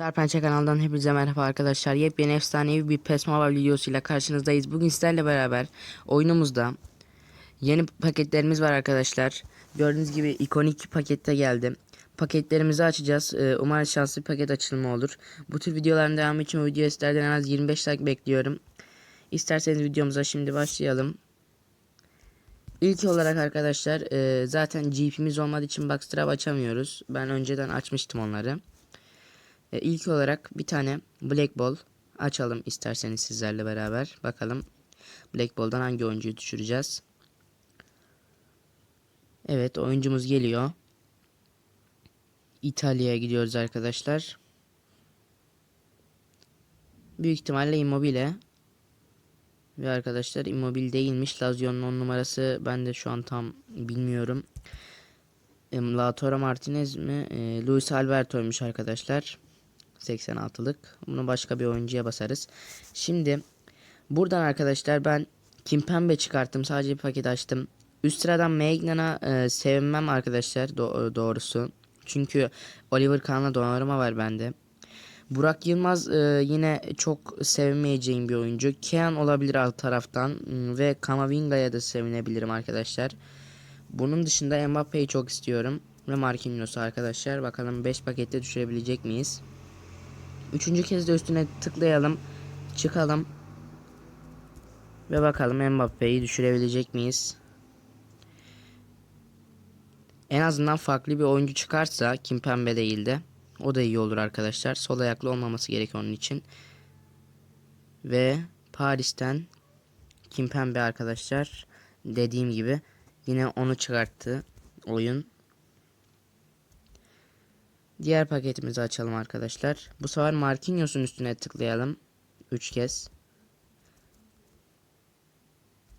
Serpençe kanalından hepinize merhaba arkadaşlar. Yepyeni efsanevi bir PES Mobile videosuyla karşınızdayız. Bugün sizlerle beraber oyunumuzda yeni paketlerimiz var arkadaşlar. Gördüğünüz gibi ikonik pakette geldi. Paketlerimizi açacağız. Ee, Umarım şanslı bir paket açılımı olur. Bu tür videoların devamı için bu videoya sizlerden en az 25 like bekliyorum. İsterseniz videomuza şimdi başlayalım. İlk olarak arkadaşlar e, zaten GP'miz olmadığı için Boxtrap açamıyoruz. Ben önceden açmıştım onları. E, ilk olarak bir tane Black Ball açalım isterseniz sizlerle beraber. Bakalım Black Ball'dan hangi oyuncuyu düşüreceğiz. Evet oyuncumuz geliyor. İtalya'ya gidiyoruz arkadaşlar. Büyük ihtimalle Immobile. Ve arkadaşlar Immobile değilmiş. Lazio'nun 10 numarası ben de şu an tam bilmiyorum. Lautaro Martinez mi? E, Luis Alberto'ymuş arkadaşlar. 86'lık. Bunu başka bir oyuncuya basarız. Şimdi buradan arkadaşlar ben Kimpembe çıkarttım. Sadece bir paket açtım. Üst sıradan Magnan'a e, sevmem arkadaşlar do- doğrusu. Çünkü Oliver Kahn'la donanma var bende. Burak Yılmaz e, yine çok sevmeyeceğim bir oyuncu. Kean olabilir alt taraftan ve Kamavinga'ya da sevinebilirim arkadaşlar. Bunun dışında Mbappe'yi çok istiyorum. Ve Marquinhos'u arkadaşlar. Bakalım 5 pakette düşürebilecek miyiz? Üçüncü kez de üstüne tıklayalım. Çıkalım. Ve bakalım Mbappe'yi düşürebilecek miyiz? En azından farklı bir oyuncu çıkarsa Kimpembe değil de o da iyi olur arkadaşlar. Sol ayaklı olmaması gerek onun için. Ve Paris'ten Kimpembe arkadaşlar dediğim gibi yine onu çıkarttı oyun. Diğer paketimizi açalım arkadaşlar. Bu sefer Marquinhos'un üstüne tıklayalım. 3 kez.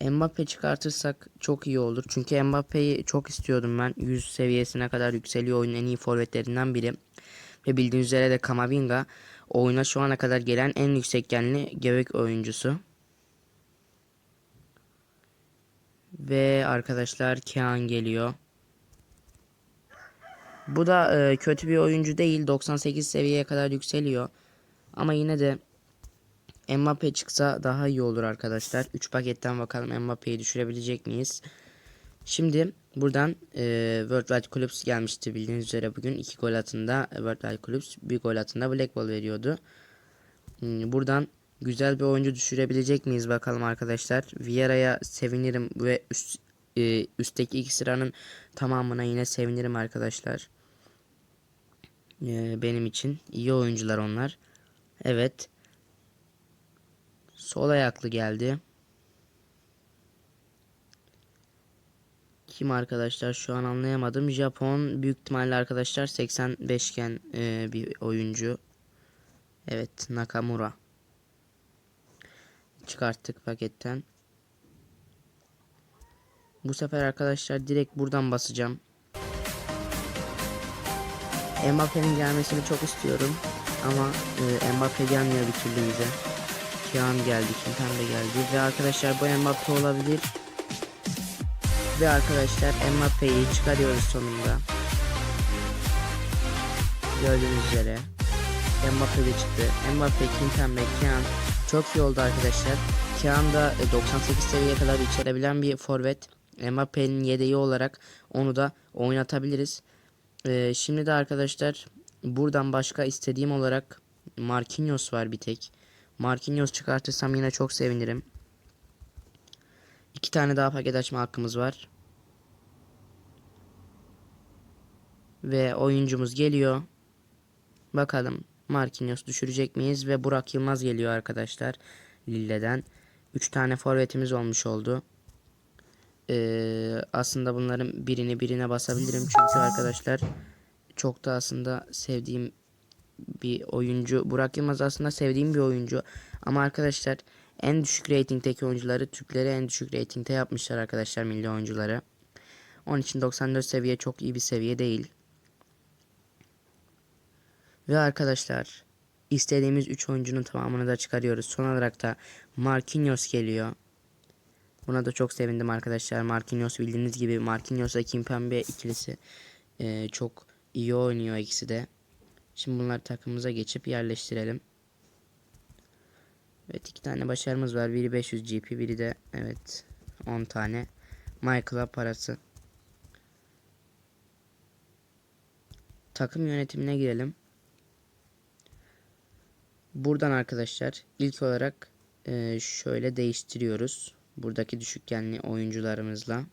Mbappe çıkartırsak çok iyi olur. Çünkü Mbappe'yi çok istiyordum ben. 100 seviyesine kadar yükseliyor oyunun en iyi forvetlerinden biri. Ve bildiğiniz üzere de Kamavinga oyuna şu ana kadar gelen en yüksek genli göbek oyuncusu. Ve arkadaşlar Kean geliyor. Bu da e, kötü bir oyuncu değil. 98 seviyeye kadar yükseliyor. Ama yine de Mbappe çıksa daha iyi olur arkadaşlar. 3 paketten bakalım Mbappe'yi düşürebilecek miyiz? Şimdi buradan e, World Wide Clubs gelmişti bildiğiniz üzere bugün. 2 gol atında World Wide Clubs, bir gol atında Black Ball veriyordu. Hmm, Buradan güzel bir oyuncu düşürebilecek miyiz bakalım arkadaşlar. Vieira'ya sevinirim ve üst, e, üstteki iki sıranın tamamına yine sevinirim arkadaşlar. E, benim için iyi oyuncular onlar. Evet. Sol ayaklı geldi. Kim arkadaşlar şu an anlayamadım. Japon büyük ihtimalle arkadaşlar 85 iken e, bir oyuncu. Evet Nakamura. Çıkarttık paketten. Bu sefer arkadaşlar direkt buradan basacağım. Mbappe'nin gelmesini çok istiyorum. Ama e, Mbappe gelmiyor bir türlü bize. Kian geldi, Kimpembe geldi. Ve arkadaşlar bu Mbappe olabilir. Ve arkadaşlar Mbappe'yi çıkarıyoruz sonunda. Gördüğünüz üzere. Mbappe de çıktı. Mbappe, Kimpembe, Kian çok iyi oldu arkadaşlar. Kian da e, 98 seviyeye kadar içerebilen bir forvet. Mbappe'nin yedeği olarak onu da oynatabiliriz. Ee, şimdi de arkadaşlar buradan başka istediğim olarak Marquinhos var bir tek. Marquinhos çıkartırsam yine çok sevinirim. İki tane daha paket açma hakkımız var. Ve oyuncumuz geliyor. Bakalım Marquinhos düşürecek miyiz? Ve Burak Yılmaz geliyor arkadaşlar. Lille'den. 3 tane forvetimiz olmuş oldu. Ee, aslında bunların birini birine basabilirim. Çünkü arkadaşlar çok da aslında sevdiğim bir oyuncu. Burak Yılmaz aslında sevdiğim bir oyuncu. Ama arkadaşlar en düşük reytingdeki oyuncuları Türkleri en düşük reytingde yapmışlar arkadaşlar milli oyuncuları. Onun için 94 seviye çok iyi bir seviye değil. Ve arkadaşlar istediğimiz 3 oyuncunun tamamını da çıkarıyoruz. Son olarak da Marquinhos geliyor. Buna da çok sevindim arkadaşlar. Marquinhos bildiğiniz gibi Marquinhos ve Kimpembe ikilisi e, çok iyi oynuyor ikisi de. Şimdi bunları takımımıza geçip yerleştirelim. Evet iki tane başarımız var. Biri 500 GP biri de evet 10 tane. Michael'a parası. Takım yönetimine girelim. Buradan arkadaşlar ilk olarak e, şöyle değiştiriyoruz. Buradaki düşük genli oyuncularımızla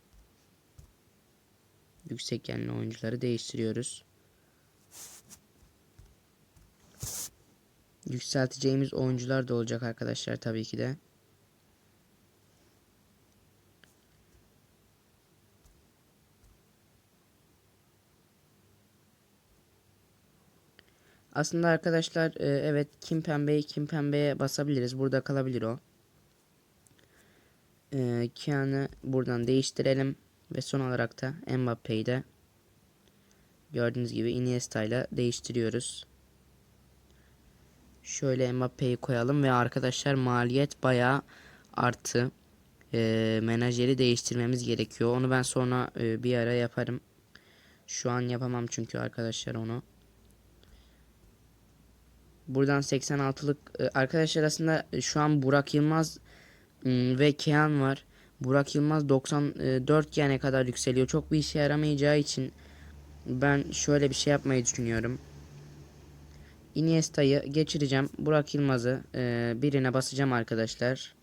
yüksek genli oyuncuları değiştiriyoruz. Yükselteceğimiz oyuncular da olacak arkadaşlar tabii ki de. Aslında arkadaşlar e, evet Kim Pembe'yi Kim Pembe'ye basabiliriz. Burada kalabilir o. E, Kian'ı buradan değiştirelim. Ve son olarak da Mbappe'yi de gördüğünüz gibi Iniesta ile değiştiriyoruz. Şöyle Mbappe'yi koyalım ve arkadaşlar maliyet bayağı arttı. E, menajeri değiştirmemiz gerekiyor. Onu ben sonra e, bir ara yaparım. Şu an yapamam çünkü arkadaşlar onu. Buradan 86'lık e, arkadaşlar aslında şu an Burak Yılmaz ve Kean var. Burak Yılmaz 94 yani kadar yükseliyor. Çok bir işe yaramayacağı için ben şöyle bir şey yapmayı düşünüyorum. Iniesta'yı geçireceğim. Burak Yılmaz'ı e, birine basacağım arkadaşlar.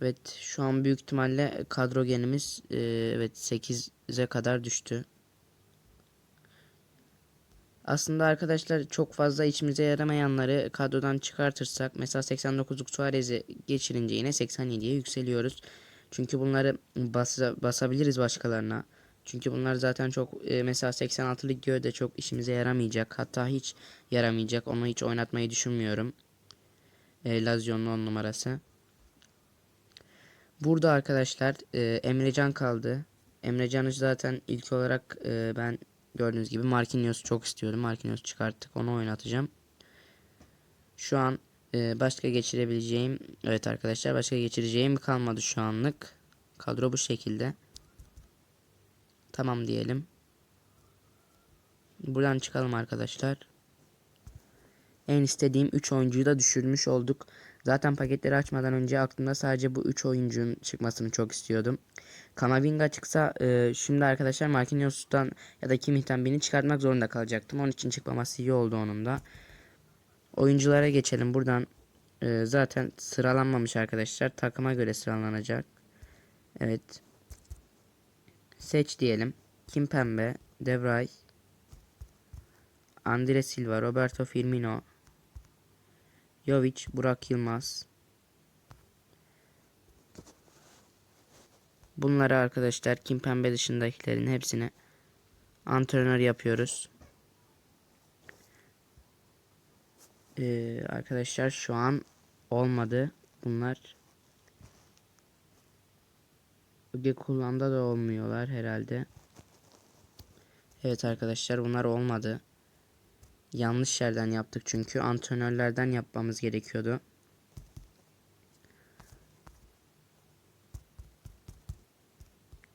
Evet şu an büyük ihtimalle kadro genimiz e, evet 8'e kadar düştü. Aslında arkadaşlar çok fazla içimize yaramayanları kadrodan çıkartırsak mesela 89'luk Suarez'i geçirince yine 87'ye yükseliyoruz. Çünkü bunları basa, basabiliriz başkalarına. Çünkü bunlar zaten çok e, mesela 86'lık Göğde çok işimize yaramayacak. Hatta hiç yaramayacak. Onu hiç oynatmayı düşünmüyorum. E, Lazio'nun 10 numarası. Burada arkadaşlar e, Emrecan kaldı. Emrecan'ı zaten ilk olarak e, ben Gördüğünüz gibi Marquinhos'u çok istiyordum. Marquinhos çıkarttık. Onu oynatacağım. Şu an e, başka geçirebileceğim evet arkadaşlar başka geçireceğim kalmadı şu anlık. Kadro bu şekilde. Tamam diyelim. Buradan çıkalım arkadaşlar. En istediğim 3 oyuncuyu da düşürmüş olduk. Zaten paketleri açmadan önce aklımda sadece bu 3 oyuncunun çıkmasını çok istiyordum. Kamavinga çıksa e, şimdi arkadaşlar Marquinhos'tan ya da Kimmich'ten birini çıkartmak zorunda kalacaktım. Onun için çıkmaması iyi oldu onun da. Oyunculara geçelim. Buradan e, zaten sıralanmamış arkadaşlar. Takıma göre sıralanacak. Evet. Seç diyelim. Kim Pembe, Devray, Andre Silva, Roberto Firmino, Jovic, Burak Yılmaz. Bunları arkadaşlar Kim Pembe dışındakilerin hepsini antrenör yapıyoruz. Ee, arkadaşlar şu an olmadı. Bunlar Gekullan'da da olmuyorlar herhalde. Evet arkadaşlar bunlar olmadı. Yanlış yerden yaptık çünkü antrenörlerden yapmamız gerekiyordu.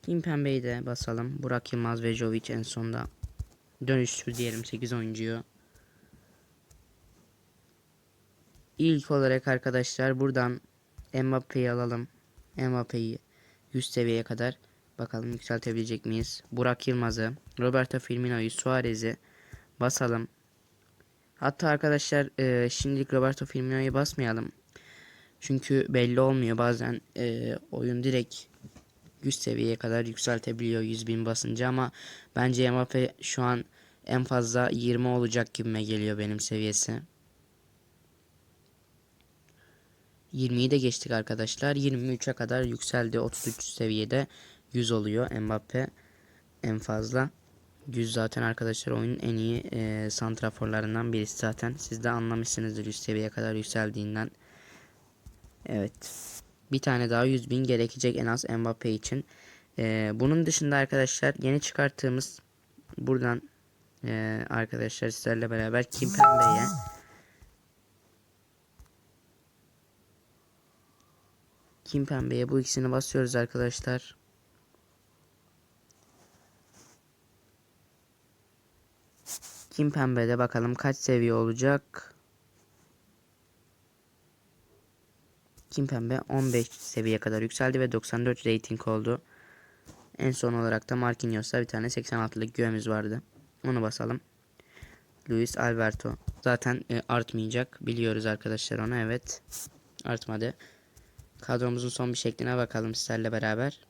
Kim Pembe'yi de basalım. Burak Yılmaz ve Jovic en sonda. Dönüştür diyelim 8 oyuncuyu. İlk olarak arkadaşlar buradan Mbappe'yi alalım. Mbappe'yi 100 seviyeye kadar bakalım yükseltebilecek miyiz? Burak Yılmaz'ı, Roberto Firmino'yu, Suarez'i basalım. Hatta arkadaşlar e, şimdilik Roberto Firmino'yu basmayalım. Çünkü belli olmuyor bazen e, oyun direkt 100 seviyeye kadar yükseltebiliyor 100 bin basınca ama bence Mbappe şu an en fazla 20 olacak gibime geliyor benim seviyesi. 20'yi de geçtik arkadaşlar. 23'e kadar yükseldi. 33 seviyede 100 oluyor Mbappe en fazla. 100 zaten arkadaşlar oyunun en iyi e, santraforlarından birisi zaten. Siz de anlamışsınızdır 100 seviyeye kadar yükseldiğinden. Evet. Bir tane daha 100 bin gerekecek en az Mbappe için. E, bunun dışında arkadaşlar yeni çıkarttığımız buradan e, arkadaşlar sizlerle beraber Kim Pembe'ye Kim Pembe'ye bu ikisini basıyoruz arkadaşlar. Kim Pembe'de bakalım kaç seviye olacak. Kim Pembe 15 seviye kadar yükseldi ve 94 rating oldu. En son olarak da Marquinhos'ta bir tane 86'lık güvemiz vardı. Onu basalım. Luis Alberto. Zaten e, artmayacak. Biliyoruz arkadaşlar onu. Evet. Artmadı. Kadromuzun son bir şekline bakalım sizlerle beraber.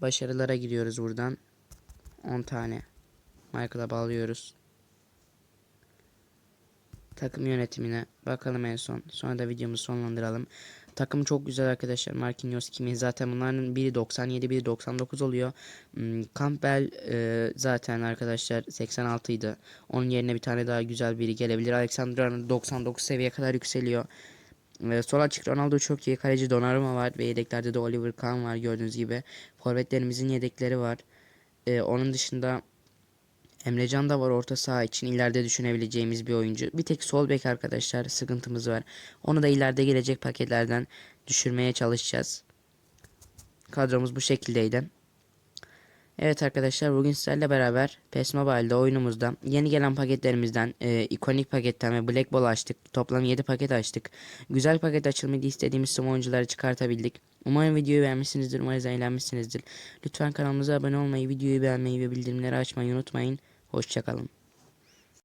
Başarılara giriyoruz buradan. 10 tane. Michael'a bağlıyoruz. Takım yönetimine bakalım en son. Sonra da videomuzu sonlandıralım. Takım çok güzel arkadaşlar. Marquinhos, Kimi zaten bunların biri 97, biri 99 oluyor. Hmm, Campbell e, zaten arkadaşlar 86 idi. Onun yerine bir tane daha güzel biri gelebilir. Alexander Arnold 99 seviye kadar yükseliyor. E, sol açık Ronaldo çok iyi. Kaleci Donnarumma var ve yedeklerde de Oliver Kahn var gördüğünüz gibi. Forvetlerimizin yedekleri var. E, onun dışında Emrecan da var orta saha için ileride düşünebileceğimiz bir oyuncu. Bir tek sol bek arkadaşlar sıkıntımız var. Onu da ileride gelecek paketlerden düşürmeye çalışacağız. Kadromuz bu şekildeydi. Evet arkadaşlar bugün sizlerle beraber PES Mobile'de oyunumuzda yeni gelen paketlerimizden e, ikonik paketten ve Black Ball açtık. Toplam 7 paket açtık. Güzel paket açılmayı istediğimiz tüm oyuncuları çıkartabildik. Umarım videoyu beğenmişsinizdir. Umarım eğlenmişsinizdir. Lütfen kanalımıza abone olmayı, videoyu beğenmeyi ve bildirimleri açmayı unutmayın. Hoşçakalın.